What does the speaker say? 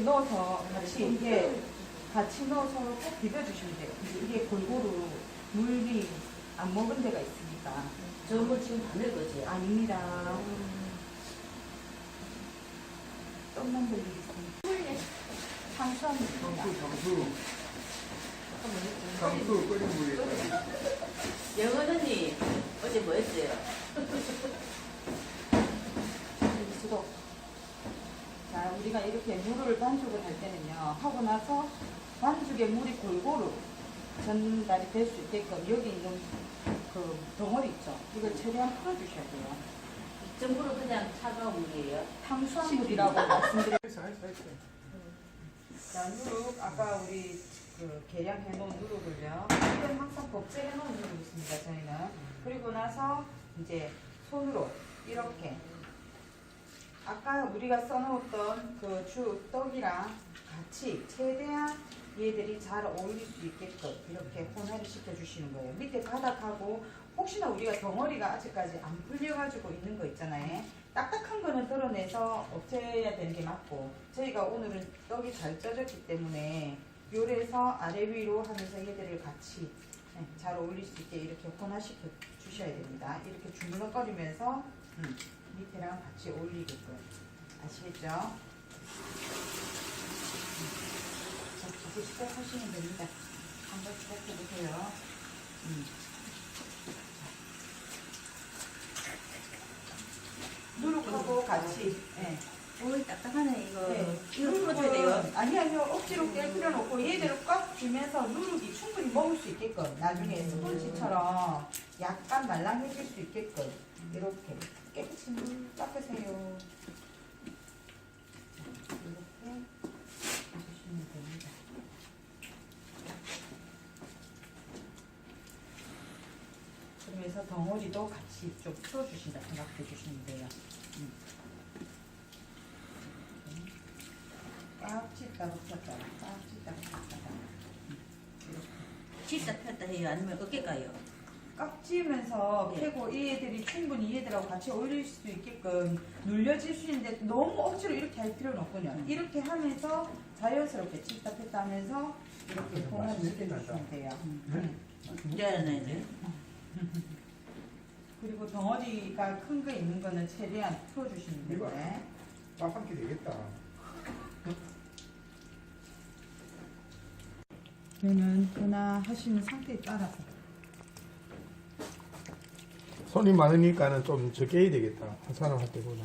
넣어서 같이 이게 같이 넣어서 꼭 비벼주시면 돼요. 이게 골고루 물이 안 먹은 데가 있으니까. 저거 지금 바늘 거지? 아닙니다. 좀만 돌리겠습니다. 탄수화물 정수, 정수. 정수 끓인 물에. 영은 언니 어제 뭐 했어요? 수도. 자, 우리가 이렇게 물을 반죽을 할 때는요, 하고 나서 반죽에 물이 골고루 전달이 될 수 있게끔 여기 있는 그 덩어리 있죠? 이걸 최대한 풀어주셔야 돼요. 전부로 그냥 차가운 물이에요? 탄수화물이라고 말씀드렸 했어, 했어, 했어. 자, 누룩, 아까 우리 그 계량 해놓은 누룩을요. 이건 항상 법제해 놓은 누룩이 있습니다, 저희는. 그리고 나서 이제 손으로 이렇게. 아까 우리가 써놓았던 그주 떡이랑 같이 최대한 얘들이 잘 어울릴 수 있게끔 이렇게 혼합을 시켜주시는 거예요. 밑에 바닥하고 혹시나 우리가 덩어리가 아직까지 안 풀려가지고 있는 거 있잖아요. 딱딱한 거는 덜어내서 없애야 되는 게 맞고 저희가 오늘은 떡이 잘 쪄졌기 때문에 요래서 아래 위로 하면서 얘들을 같이 네, 잘 어울릴 수 있게 이렇게 혼합시켜 주셔야 됩니다. 이렇게 주물럭거리면서 음, 밑에랑 같이 어울리게끔 아시겠죠? 자, 이제 시작하시면 됩니다. 한번 시작해 보세요. 음. 누룩하고 같이 딱딱하네 이거 네. 이거 풀어줘야 돼요? 아니 아니요 억지로 깰 필요는 없고 얘대로 꽉 쥐면서 누룩이 충분히 먹을 수 있게끔 나중에 스펀지처럼 약간 말랑해질 수 있게끔 이렇게 깨끗이 물 닦으세요. 자, 이렇게 해주시면 됩니다. 그러면서 덩어리도 같이 좀 풀어주신다 생각해 주시면 돼요. 음. 찢다가 폈다가 꽉 찢다가 폈다가 찢다 폈다 해요? 아니면 어깨 까요? 꽉 찌면서 예. 펴고 얘들이 충분히 얘들하고 같이 어울릴 수 있게끔 눌려질 수 있는데 너무 억지로 이렇게 할 필요는 없군요. 이렇게 하면서 자연스럽게 찢다 폈다 하면서 이렇게 음, 봉합을 맛있게 시켜주시면 돼요. 네? 돼 그리고 덩어리가 큰 거 있는 거는 최대한 풀어주시면 이거. 밥한 끼 되겠다. 얘는 하나 하시는 상태에 따라서 손이 많으니까는 좀 적게 해야 되겠다. 한 사람 할 때보다.